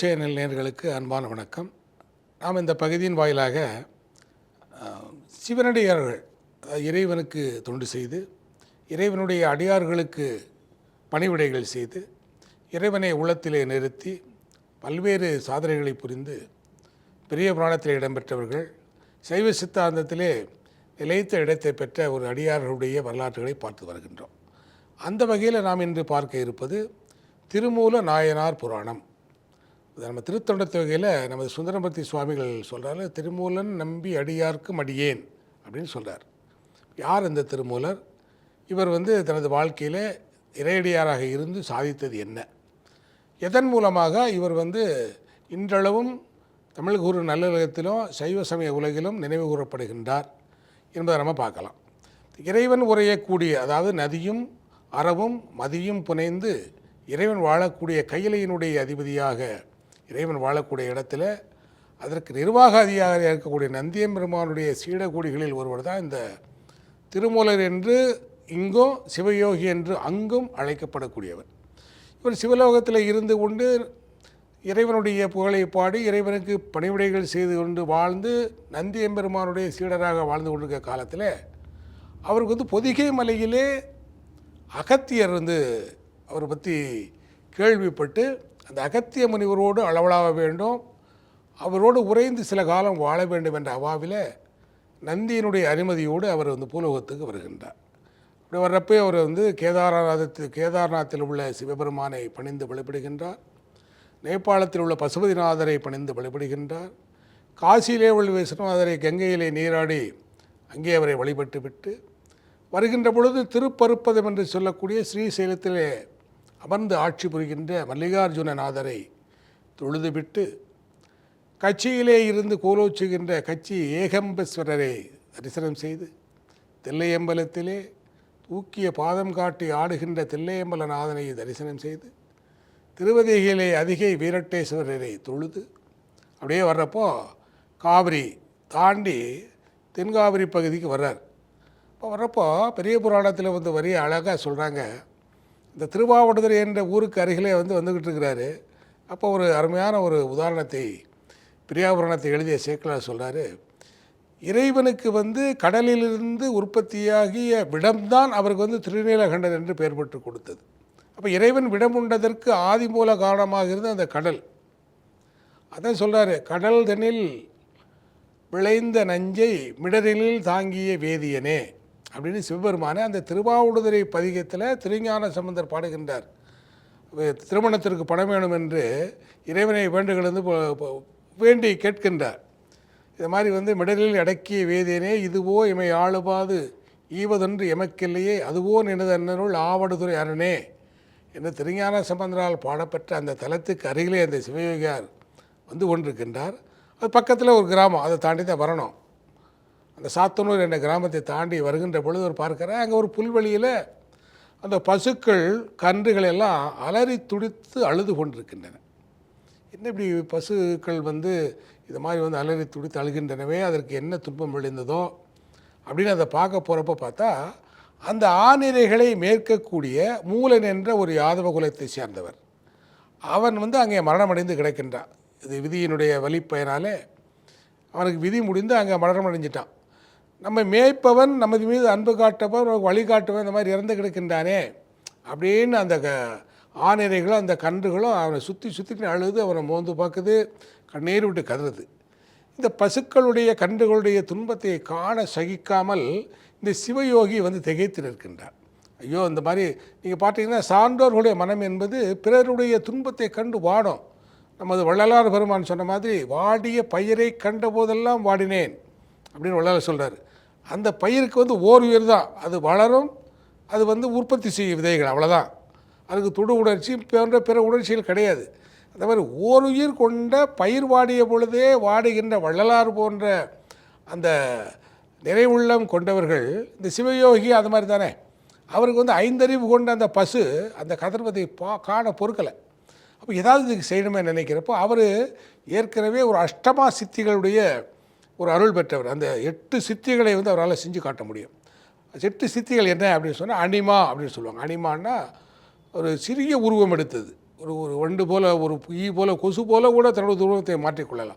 Channel நேர்களுக்கு அன்பான வணக்கம். நாம் இந்த பகுதியின் வாயிலாக சிவனடியார்கள் இறைவனுக்கு தொண்டு செய்து இறைவனுடைய அடியார்களுக்கு பணிவிடைகள் செய்து இறைவனை உள்ளத்திலே நிறுத்தி பல்வேறு சாதனைகளை புரிந்து பெரிய புராணத்தில் இடம்பெற்றவர்கள் சைவ சித்தாந்தத்திலே நிலைத்த இடத்தை பெற்ற ஒரு அடியார்களுடைய வரலாற்றுகளை பார்த்து வருகின்றோம். அந்த வகையில் நாம் இன்று பார்க்க இருப்பது திருமூல நாயனார் புராணம். நம்ம திருத்தொண்ட தொகையில் நமது சுந்தரமூர்த்தி சுவாமிகள் சொல்கிறாரு திருமூலன் நம்பி அடியார்க்கும் அடியேன் அப்படின்னு சொல்கிறார் யார் இந்த திருமூலர்? இவர் வந்து தனது வாழ்க்கையில் இறையடியாராக இருந்து சாதித்தது என்ன? எதன் மூலமாக இவர் வந்து இன்றளவும் தமிழ் குரு நல்லுலகத்திலும் சைவ சமய உலகிலும் நினைவு கூறப்படுகின்றார் என்பதை நம்ம பார்க்கலாம். இறைவன் உரையக்கூடிய அதாவது நதியும் அறவும் மதியும் புனைந்து இறைவன் வாழக்கூடிய கையிலையினுடைய அதிபதியாக இறைவன் வாழக்கூடிய இடத்துல அதற்கு நிர்வாக அதிகாரியாக இருக்கக்கூடிய நந்தியம் பெருமானுடைய சீடகூடிகளில் ஒருவர் தான் இந்த திருமூலர் என்று இங்கும் சிவயோகி என்று அங்கும் அழைக்கப்படக்கூடியவர். இவர் சிவலோகத்தில் இருந்து கொண்டு இறைவனுடைய புகழை பாடி இறைவனுக்கு பணிவிடைகள் செய்து கொண்டு வாழ்ந்து நந்தி எம்பெருமானுடைய சீடராக வாழ்ந்து கொண்டிருக்க காலத்தில் அவருக்கு வந்து பொதிகை மலையிலே அகத்தியர் வந்து அவரை பற்றி கேள்விப்பட்டு அந்த அகத்திய முனிவரோடு அளவலாக வேண்டும். அவரோடு உறைந்து சில காலம் வாழ வேண்டும் என்ற அவாவில் நந்தியினுடைய அனுமதியோடு அவர் வந்து பூலோகத்துக்கு வருகின்றார். அப்படி வர்றப்பே அவர் வந்து கேதாரநாதத்து கேதார்நாத்தில் உள்ள சிவபெருமானை பணிந்து வழிபடுகின்றார். நேபாளத்தில் உள்ள பசுபதிநாதரை பணிந்து வழிபடுகின்றார். காசியிலே உள்ள விஸ்வநாதரை கங்கையிலே நீராடி அங்கே அவரை வழிபட்டு விட்டு வருகின்ற பொழுது திருப்பருப்பதம் என்று சொல்லக்கூடிய ஸ்ரீசைலத்திலே அமர்ந்து ஆட்சி புரிகின்ற மல்லிகார்ஜுனநாதரை தொழுதுவிட்டு கட்சியிலே இருந்து கோலோச்சுகின்ற கட்சி ஏகம்பஸ்வரரை தரிசனம் செய்து தில்லையம்பலத்திலே தூக்கிய பாதம் காட்டி ஆடுகின்ற தில்லையம்பலநாதனை தரிசனம் செய்து திருவதிகையிலே அதிகை வீரட்டேஸ்வரரை தொழுது அப்படியே வர்றப்போ காவிரி தாண்டி தென்காவிரி பகுதிக்கு வர்றார். இப்போ வர்றப்போ பெரிய புராணத்தில் வந்து வரிய அழகாக சொல்கிறாங்க இந்த திருவாவடுதுறை என்ற ஊருக்கு அருகிலே வந்து வந்துக்கிட்டு இருக்கிறாரு அப்போ ஒரு அருமையான ஒரு உதாரணத்தை பிரியாபுரணத்தை எழுதிய சேக்கலார் சொல்கிறாரு இறைவனுக்கு வந்து கடலிலிருந்து உற்பத்தியாகிய விடம்தான் அவருக்கு வந்து திருநீலகண்டன் என்று பெயர் பெற்று கொடுத்தது. அப்போ இறைவன் விடம் உண்டதற்கு ஆதி மூல காரணமாக இருந்த அந்த கடல். அதான் சொல்கிறாரு கடல் தனில் விளைந்த நஞ்சை மிடரிலில் தாங்கிய வேதியனே. அப்படின்னு சிவபெருமானே அந்த திருவாவூடுதுறை பதிகத்தில் திருஞான சம்பந்தர் பாடுகின்றார். திருமணத்திற்கு பணம் வேணும் என்று இறைவனை வேண்டுகிறது வேண்டி கேட்கின்றார். இது மாதிரி வந்து மிடலில் அடக்கிய வேதியனே இதுவோ இமை ஆளுபாது ஈவதொன்று எமக்கில்லையே அதுவோ நினது அண்ணனுள் ஆவடுதுறை அரணே என்று திருஞான சம்பந்தரால் பாடப்பெற்ற அந்த தலத்துக்கு அருகிலே அந்த சிவயோகியார் வந்து கொண்டிருக்கின்றார் அது பக்கத்தில் ஒரு கிராமம் அதை தாண்டி தான் வரணும். அந்த சாத்தனூர் என்ற கிராமத்தை தாண்டி வருகின்ற பொழுது ஒரு பார்க்குறேன் அங்கே ஒரு புல்வெளியில் அந்த பசுக்கள் கன்றுகள் எல்லாம் அலறி துடித்து அழுது கொண்டிருக்கின்றன. என்ன இப்படி பசுக்கள் வந்து இது மாதிரி வந்து அலறி துடித்து அழுகின்றனவே அதற்கு என்ன துன்பம் விழுந்ததோ அப்படின்னு அதை பார்க்க போகிறப்ப பார்த்தா அந்த ஆநிரைகளை மேற்கக்கூடிய மூலன் என்ற ஒரு யாதவ குலத்தை சேர்ந்தவர். அவன் வந்து அங்கே மரணமடைந்து கிடக்கின்றான். இது விதியினுடைய வழிப்பயனாலே அவனுக்கு விதி முடிந்து அங்கே மரணம் அடைஞ்சிட்டான் நம்ம மேய்ப்பவன் நமது மீது அன்பு காட்டவன் நமக்கு வழிகாட்டுவன் இந்த மாதிரி இறந்து கிடக்கின்றானே அப்படின்னு அந்த க ஆணிரைகளும் அந்த கன்றுகளும் அவனை சுற்றி சுற்றி அழுது அவனை மோந்து பார்க்குது கண்ணீர் விட்டு கதறுது. இந்த பசுக்களுடைய கன்றுகளுடைய துன்பத்தை காண சகிக்காமல் இந்த சிவயோகி வந்து திகைத்து நிற்கின்றார். ஐயோ இந்த மாதிரி நீங்கள் பார்த்தீங்கன்னா சான்றோர்களுடைய மனம் என்பது பிறருடைய துன்பத்தை கண்டு வாடும். நமது வள்ளலார் பெருமான் சொன்ன மாதிரி வாடிய பயிரை கண்ட போதெல்லாம் வாடினேன். அப்படின்னு வள்ளலார் சொல்கிறார் அந்த பயிருக்கு வந்து ஓர் உயிர் தான். அது வளரும் அது வந்து உற்பத்தி செய்யும் விதைகள் அவ்வளோதான் அதுக்கு துடு உணர்ச்சி போன்ற பிற உணர்ச்சிகள் கிடையாது. அந்த மாதிரி ஓர் உயிர் கொண்ட பயிர் வாடிய பொழுதே வாடுகின்ற வள்ளலார் போன்ற அந்த நிறைவுள்ளம் கொண்டவர்கள் இந்த சிவயோகி அது மாதிரி தானே. அவருக்கு வந்து ஐந்தறிவு கொண்ட அந்த பசு அந்த கதர்வதை பா காண பொறுக்கலை. அப்போ ஏதாவது இதுக்கு செய்யணுமே நினைக்கிறப்போ அவர் ஏற்கனவே ஒரு அஷ்டமா சித்திகளுடைய ஒரு அருள் பெற்றவர். அந்த எட்டு சித்திகளை வந்து அவரால் செஞ்சு காட்ட முடியும். எட்டு சித்திகள் என்ன அப்படின்னு சொன்னால் அனிமா அப்படின்னு சொல்லுவாங்க. அனிமான்னா ஒரு சிறிய உருவம் எடுத்தது. ஒரு ஒரு வண்டு போல ஒரு ஈ போல கொசு போல கூட தன்னோட உருவத்தை மாற்றிக்கொள்ளலாம்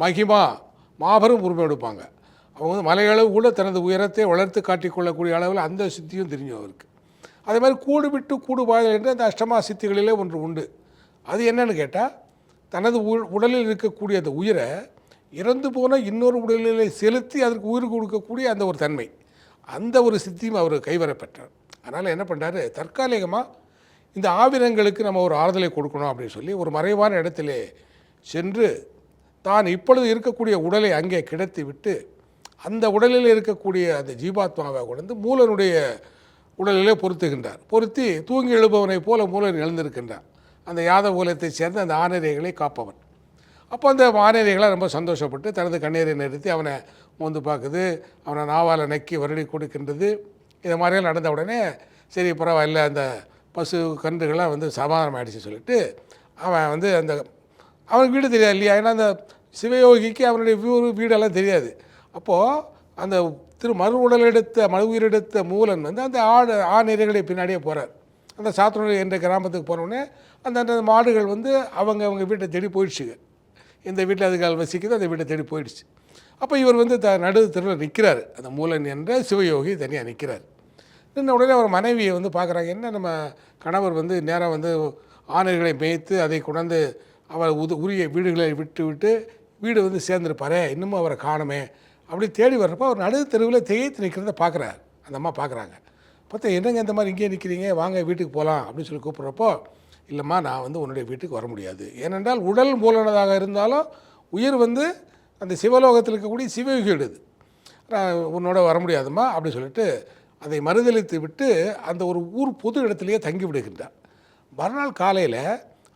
மகிமா மாபெரும் உரிமை எடுப்பாங்க. அவங்க வந்து மலையளவு கூட தனது உயரத்தை வளர்த்து காட்டிக்கொள்ளக்கூடிய அளவில் அந்த சித்தியும் தெரியும் அவருக்கு. அதே மாதிரி கூடு விட்டு கூடு என்று அந்த அஷ்டமா சித்திகளிலே ஒன்று உண்டு. அது என்னன்னு கேட்டால் தனது உ- உடலில் இருக்கக்கூடிய அந்த உயிரை இறந்து போன இன்னொரு உடலிலே செலுத்தி அதற்கு உயிர் கொடுக்கக்கூடிய அந்த ஒரு தன்மை. அந்த ஒரு சித்தியும் அவர் கைவரப்பெற்றார் அதனால் என்ன பண்ணுறாரு தற்காலிகமாக இந்த ஆவினங்களுக்கு நம்ம ஒரு ஆறுதலை கொடுக்கணும் அப்படின்னு சொல்லி ஒரு மறைவான இடத்திலே சென்று தான் இப்பொழுது இருக்கக்கூடிய உடலை அங்கே கிடத்தி விட்டு அந்த உடலில் இருக்கக்கூடிய அந்த ஜீவாத்மாவை கொண்டு மூலனுடைய உடலிலே பொருத்துகின்றார். பொருத்தி தூங்கி எழுபவனைப் போல மூலன் எழுந்திருக்கின்றார் அந்த யாதவ குலத்தைச் சேர்ந்த அந்த ஆனரைகளை காப்பவன். அப்போ அந்த ஆணையர்களை ரொம்ப சந்தோஷப்பட்டு தனது கண்ணீரை நிறுத்தி அவனை மோந்து பார்க்குது. அவனை நாவால் நக்கி வருடி கொடுக்கின்றது. இதை மாதிரியெல்லாம் நடந்த உடனே சரி பரவாயில்ல அந்த பசு கன்றுகள்லாம் வந்து சமாதானம் ஆகிடுச்சு சொல்லிட்டு அவன் வந்து அந்த அவனுக்கு வீடு தெரியாது இல்லையா? ஏன்னா அந்த சிவயோகிக்கு அவனுடைய வீடு வீடெல்லாம் தெரியாது. அப்போது அந்த திரு மறு உடல் எடுத்த மறு உயிரெடுத்த மூலன் வந்து அந்த ஆடு ஆணிரைகளை பின்னாடியே போகிறார் அந்த சாத்தனூர் என்ற கிராமத்துக்கு போனோடனே அந்த அந்த மாடுகள் வந்து அவங்க அவங்க வீட்டை தேடி போயிடுச்சுங்க. இந்த வீட்டில் அதுக்கால் வசிக்குது அந்த வீட்டை தேடி போயிடுச்சு. அப்போ இவர் வந்து த நடு தெருவில் நிற்கிறார். அந்த மூலன் என்ற சிவயோகி தனியாக நிற்கிறார். நின்ன உடனே அவர் மனைவியை வந்து பார்க்குறாங்க என்ன நம்ம கணவர் வந்து நேராக வந்து ஆணையர்களை மேய்த்து அதை கொண்டாந்து அவர் உது உரிய வீடுகளை விட்டு விட்டு வீடு வந்து சேர்ந்துருப்பாரே இன்னமும் அவரை காணுமே அப்படி தேடி வர்றப்போ அவர் நடு தெருவில் தேய்த்து நிற்கிறத பார்க்குறாரு. அந்த அம்மா பார்க்குறாங்க. பார்த்தா என்னங்க இந்த மாதிரி இங்கேயே நிற்கிறீங்க? வாங்க வீட்டுக்கு போகலாம் அப்படின்னு சொல்லி கூப்பிட்றப்போ இல்லைம்மா நான் வந்து உன்னுடைய வீட்டுக்கு வர முடியாது. ஏனென்றால் உடல் மூலனதாக இருந்தாலும் உயிர் வந்து அந்த சிவலோகத்தில் இருக்கக்கூடிய சிவயுகிடுது நான் உன்னோட வர முடியாதும்மா அப்படி சொல்லிட்டு அதை மறுதளித்து விட்டு அந்த ஒரு ஊர் பொது இடத்துலையே தங்கி விடுகின்றார். மறுநாள் காலையில்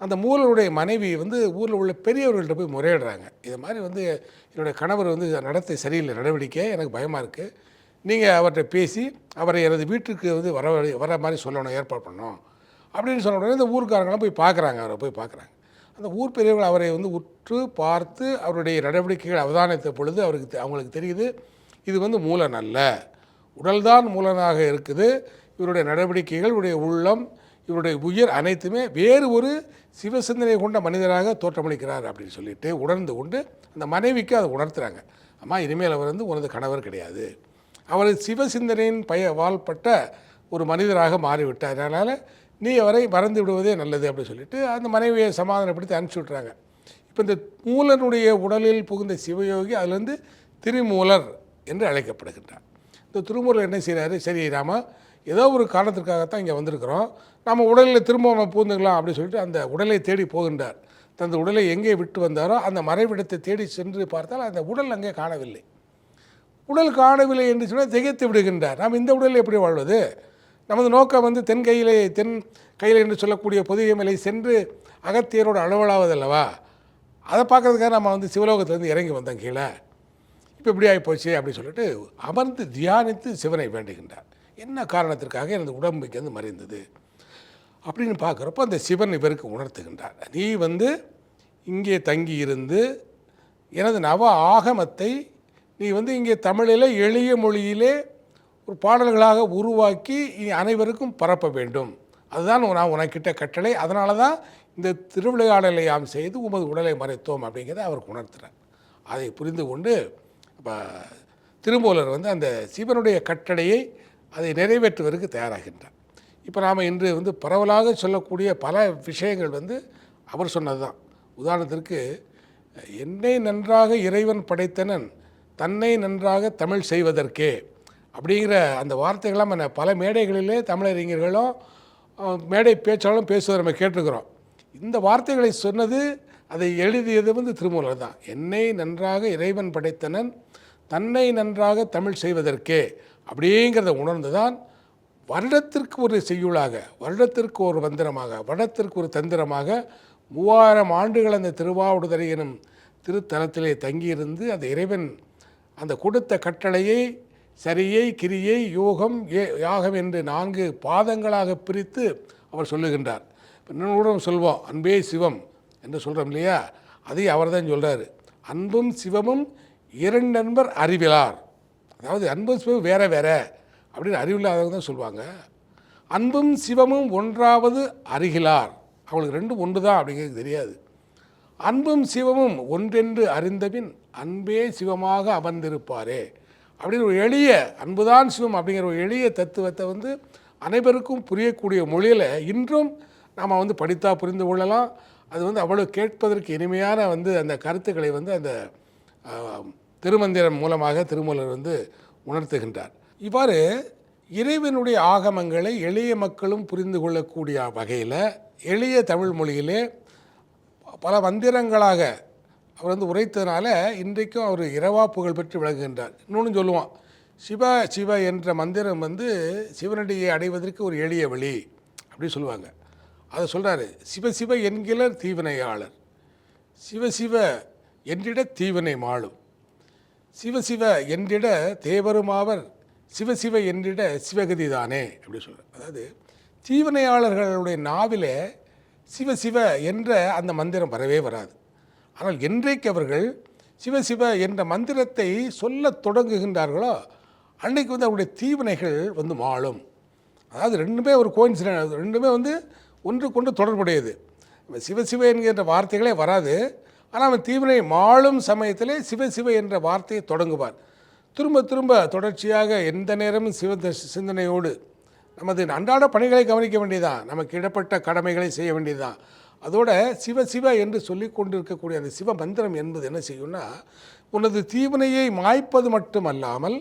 அந்த மூலனுடைய மனைவி வந்து ஊரில் உள்ள பெரியவர்கள்ட்ட போய் முறையிடுறாங்க. இது மாதிரி வந்து என்னுடைய கணவர் வந்து நடத்தை சரியில்லை நடவடிக்கை எனக்கு பயமாக இருக்குது நீங்கள் அவர்கிட்ட பேசி அவரை எனது வீட்டுக்கு வந்து வர வர மாதிரி சொல்லணும் ஏற்பாடு பண்ணணும். அப்படின்னு சொன்ன உடனே இந்த ஊர்க்காரங்களாம் போய் பார்க்குறாங்க அவரை போய் பார்க்குறாங்க. அந்த ஊர் பெரியவர்கள் அவரை வந்து உற்று பார்த்து அவருடைய நடவடிக்கைகள் அவதானித்த பொழுது அவருக்கு தெ- அவங்களுக்கு தெரியுது இது வந்து மூலன் அல்ல. உடல்தான் மூலனாக இருக்குது. இவருடைய நடவடிக்கைகள் இவருடைய உள்ளம் இவருடைய உயிர் அனைத்துமே வேறு ஒரு சிவசிந்தனை கொண்ட மனிதராக தோற்றமளிக்கிறார் அப்படின்னு சொல்லிட்டு உணர்ந்து கொண்டு அந்த மனைவிக்கு அதை உணர்த்துறாங்க. அம்மா இனிமேல் அவர் வந்து உனது கணவர் கிடையாது. அவர் சிவசிந்தனையின் பய வாழ்பட்ட ஒரு மனிதராக மாறிவிட்டார். அதனால் நீ அவரை மறந்து விடுவதே நல்லது அப்படின்னு சொல்லிட்டு அந்த மனைவியை சமாதானப்படுத்தி அனுப்பிச்சி விட்றாங்க இப்போ இந்த மூலனுடைய உடலில் புகுந்த சிவயோகி அதுலேருந்து திரிமூலர் என்று அழைக்கப்படுகின்றார். இந்த திருமூலர் என்ன செய்கிறாரு சரி ராமா ஏதோ ஒரு காரணத்திற்காகத்தான் இங்கே வந்திருக்கிறோம். நம்ம உடலில் திரும்ப நம்ம பூந்துக்கலாம் அப்படின்னு சொல்லிட்டு அந்த உடலை தேடி போகின்றார். தந்த உடலை எங்கே விட்டு வந்தாரோ அந்த மறைவிடத்தை தேடி சென்று பார்த்தால் அந்த உடல் அங்கே காணவில்லை. உடல் காணவில்லை என்று சொன்னால் திகைத்து விடுகின்றார். நாம் இந்த உடலில் எப்படி வாழ்வது? நமது நோக்கம் வந்து தென்கையிலே தென் கையில் என்று சொல்லக்கூடிய பொதிகை மலை சென்று அகத்தியரோடு அளவலாவதல்லவா அதை பார்க்கறதுக்காக நம்ம வந்து சிவலோகத்திலேருந்து இறங்கி வந்தோம் கீழே. இப்போ இப்படி ஆகி போச்சு அப்படின்னு சொல்லிட்டு அமர்ந்து தியானித்து சிவனை வேண்டுகின்றார். என்ன காரணத்திற்காக எனது உடம்புக்கு வந்து மறைந்தது? அப்படின்னு பார்க்குறப்போ அந்த சிவன் இவருக்கு உணர்த்துகின்றார். நீ வந்து இங்கே தங்கி இருந்து எனது நவ ஆகமத்தை நீ வந்து இங்கே தமிழில் எளிய மொழியிலே ஒரு பாடல்களாக உருவாக்கி இனி அனைவருக்கும் பரப்ப வேண்டும். அதுதான் நான் உனக்கிட்ட கட்டளை. அதனால தான் இந்த திருவிளையாடலை யாம் செய்து உமது உடலை மறைத்தோம் அப்படிங்கிறத அவருக்கு உணர்த்துறார். அதை புரிந்து கொண்டு இப்போ திருமூலர் வந்து அந்த சிவனுடைய கட்டளையை அதை நிறைவேற்றுவதற்கு தயாராகின்றார். இப்போ நாம் இன்று வந்து பரவலாக சொல்லக்கூடிய பல விஷயங்கள் வந்து அவர் சொன்னது தான் உதாரணத்திற்கு என்னை நன்றாக இறைவன் படைத்தனன் தன்னை நன்றாக தமிழ் செய்வதற்கே அப்படிங்கிற அந்த வார்த்தைகள்லாம் நம்ம பல மேடைகளிலே தமிழறிஞர்களும் மேடை பேச்சாளரும் பேசுவதை நம்ம கேட்டிருக்கிறோம். இந்த வார்த்தைகளை சொன்னது அதை எழுதியது வந்து திருமூலர் தான். என்னை நன்றாக இறைவன் படைத்தனன் தன்னை நன்றாக தமிழ் செய்வதற்கே அப்படிங்கிறத உணர்ந்து தான் வருடத்திற்கு ஒரு செய்யுளாக வருடத்திற்கு ஒரு மந்திரமாக வருடத்திற்கு ஒரு தந்திரமாக மூவாயிரம் ஆண்டுகள் அந்த திருவாவடுதுறை எனும் திருத்தலத்திலே தங்கியிருந்து அந்த இறைவன் அந்த கொடுத்த கட்டளையை சரியை கிரியை யோகம் ஏ யாகம் என்று நான்கு பாதங்களாக பிரித்து அவர் சொல்லுகின்றார். இப்போ இன்னொரு சொல்வோம் அன்பே சிவம் என்று சொல்கிறோம் இல்லையா? அதை அவர் தான் சொல்கிறாரு அன்பும் சிவமும் இரண்டன்பர் அறிவிலார். அதாவது அன்பும் சிவம் வேற வேற அப்படின்னு அறிவில்லாதவங்க தான் சொல்லுவாங்க அன்பும் சிவமும் ஒன்றாவது அருகிலார் அவளுக்கு ரெண்டும் ஒன்று தான் அப்படிங்கிறது தெரியாது. அன்பும் சிவமும் ஒன்றென்று அறிந்தபின் அன்பே சிவமாக அமர்ந்திருப்பாரே. அப்படின்னு ஒரு எளிய அன்புதான் சிவம் அப்படிங்கிற ஒரு எளிய தத்துவத்தை வந்து அனைவருக்கும் புரியக்கூடிய மொழியில் இன்றும் நாம் வந்து படித்தா புரிந்து கொள்ளலாம். அது வந்து அவ்வளோ கேட்பதற்கு இனிமையான வந்து அந்த கருத்துக்களை வந்து அந்த திருமந்திரம் மூலமாக திருமூலர் வந்து உணர்த்துகின்றார். இவ்வாறு இறைவனுடைய ஆகமங்களை எளிய மக்களும் புரிந்து கொள்ளக்கூடிய வகையில் எளிய தமிழ் மொழியிலே பல மந்திரங்களாக அவர் வந்து உரைத்ததுனால இன்றைக்கும் அவர் இரவா புகழ் பெற்று விளங்குகின்றார். இன்னொன்று சொல்லுவான் சிவ சிவ என்ற மந்திரம் வந்து சிவனடியை அடைவதற்கு ஒரு எளிய வழி அப்படி சொல்லுவாங்க. அதை சொல்கிறாரு சிவ சிவ என்கிற தீவினையாளர். சிவ சிவ என்றிட தீவினை மாளும். சிவ என்றிட தேவருமாவர். சிவ சிவ என்றிட சிவகதி தானே அப்படி சொல்கிறார் அதாவது தீவினையாளர்களுடைய நாவிலே சிவ என்ற அந்த மந்திரம் வரவே வராது. ஆனால் என்றைக்கு அவர்கள் சிவசிவ என்ற மந்திரத்தை சொல்லத் தொடங்குகின்றார்களோ அன்னைக்கு வந்து அவருடைய தீவினைகள் வந்து மாளும் அதாவது ரெண்டுமே ஒரு கோயின்சிடன் ரெண்டுமே வந்து ஒன்றுக்கொன்று தொடர்புடையது. சிவ சிவசிவ என்கின்ற வார்த்தைகளே வராது ஆனால் அவன் தீவினை மாளும் சமயத்திலே சிவசிவ என்ற வார்த்தையை தொடங்குவார் திரும்ப திரும்ப தொடர்ச்சியாக எந்த நேரமும் சிவ த- சிந்தனையோடு நமது அன்றாட பணிகளை கவனிக்க வேண்டியதுதான். நமக்கு இடப்பட்ட கடமைகளை செய்ய வேண்டியதுதான். அதோட சிவ சிவ என்று சொல்லி கொண்டிருக்கக்கூடிய அந்த சிவ மந்திரம் என்பது என்ன செய்யும்னா உனது தீவினையை மாய்ப்பது மட்டுமல்லாமல்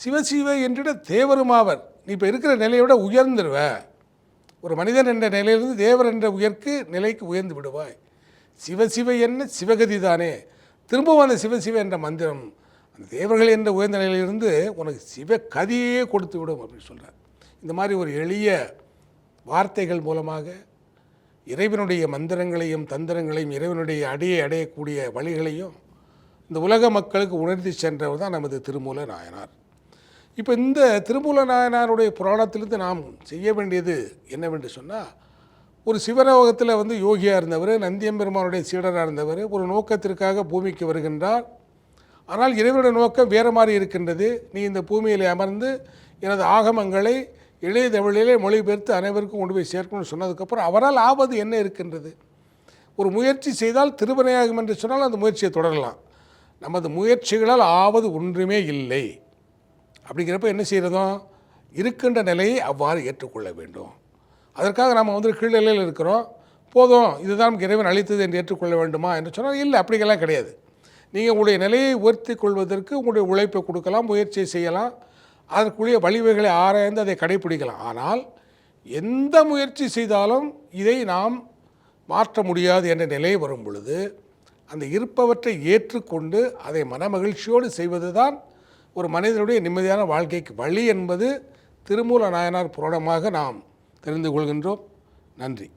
சிவசிவ என்றிட தேவருமாவர் நீ இப்போ இருக்கிற நிலையோட உயர்ந்துருவ. ஒரு மனிதன் என்ற நிலையிலிருந்து தேவர் என்ற உயர்க்கு நிலைக்கு உயர்ந்து விடுவாய். சிவசிவ என்ன சிவகதி தானே. திரும்பவும் அந்த சிவசிவ என்ற மந்திரம் அந்த தேவர்கள் என்ற உயர்ந்த நிலையிலிருந்து உனக்கு சிவகதியே கொடுத்து விடும் அப்படின்னு சொல்கிறார் இந்த மாதிரி ஒரு எளிய வார்த்தைகள் மூலமாக இறைவனுடைய மந்திரங்களையும் தந்திரங்களையும் இறைவனுடைய அடியை அடையக்கூடிய வழிகளையும் இந்த உலக மக்களுக்கு உணர்த்தி சென்றவர் தான் நமது திருமூல நாயனார். இப்போ இந்த திருமூல நாயனாருடைய புராணத்திலிருந்து நாம் செய்ய வேண்டியது என்னவென்று சொன்னால் ஒரு சிவரோகத்தில் வந்து யோகியாக இருந்தவர் நந்தியம்பெருமானுடைய சீடராக இருந்தவர் ஒரு நோக்கத்திற்காக பூமிக்கு வருகின்றார். ஆனால் இறைவனுடைய நோக்கம் வேறு மாதிரி இருக்கின்றது. நீ இந்த பூமியில் அமர்ந்து எனது ஆகமங்களை இளைய தமிழிலே மொழிபெயர்த்து அனைவருக்கும் கொண்டு போய் சேர்க்கணும்னு சொன்னதுக்கப்புறம் அவரால் ஆவது என்ன இருக்கின்றது? ஒரு முயற்சி செய்தால் திருவினையாகும் என்று சொன்னால் அந்த முயற்சியை தொடரலாம். நமது முயற்சிகளால் ஆவது ஒன்றுமே இல்லை. அப்படிங்கிறப்ப என்ன செய்கிறதும் இருக்கின்ற நிலையை அவ்வாறு ஏற்றுக்கொள்ள வேண்டும். அதற்காக நாம் வந்து கீழ்நிலையில் இருக்கிறோம். போதும் இதுதான் நமக்கு இறைவன் அளித்தது என்று ஏற்றுக்கொள்ள வேண்டுமா என்று சொன்னால் இல்லை அப்படிங்கெல்லாம் கிடையாது. நீங்கள் உங்களுடைய நிலையை உயர்த்தி கொள்வதற்கு உங்களுடைய உழைப்பை கொடுக்கலாம் முயற்சியை செய்யலாம். அதற்குரிய வழிவுகளை ஆராய்ந்து அதை கடைப்பிடிக்கலாம். ஆனால் எந்த முயற்சி செய்தாலும் இதை நாம் மாற்ற முடியாது என்ற நிலை வரும் பொழுது அந்த இருப்பவற்றை ஏற்றுக்கொண்டு அதை மனமகிழ்ச்சியோடு செய்வது தான் ஒரு மனிதனுடைய நிம்மதியான வாழ்க்கைக்கு வழி என்பது திருமூல நாயனார் புராணமாக நாம் தெரிந்து கொள்கின்றோம். நன்றி.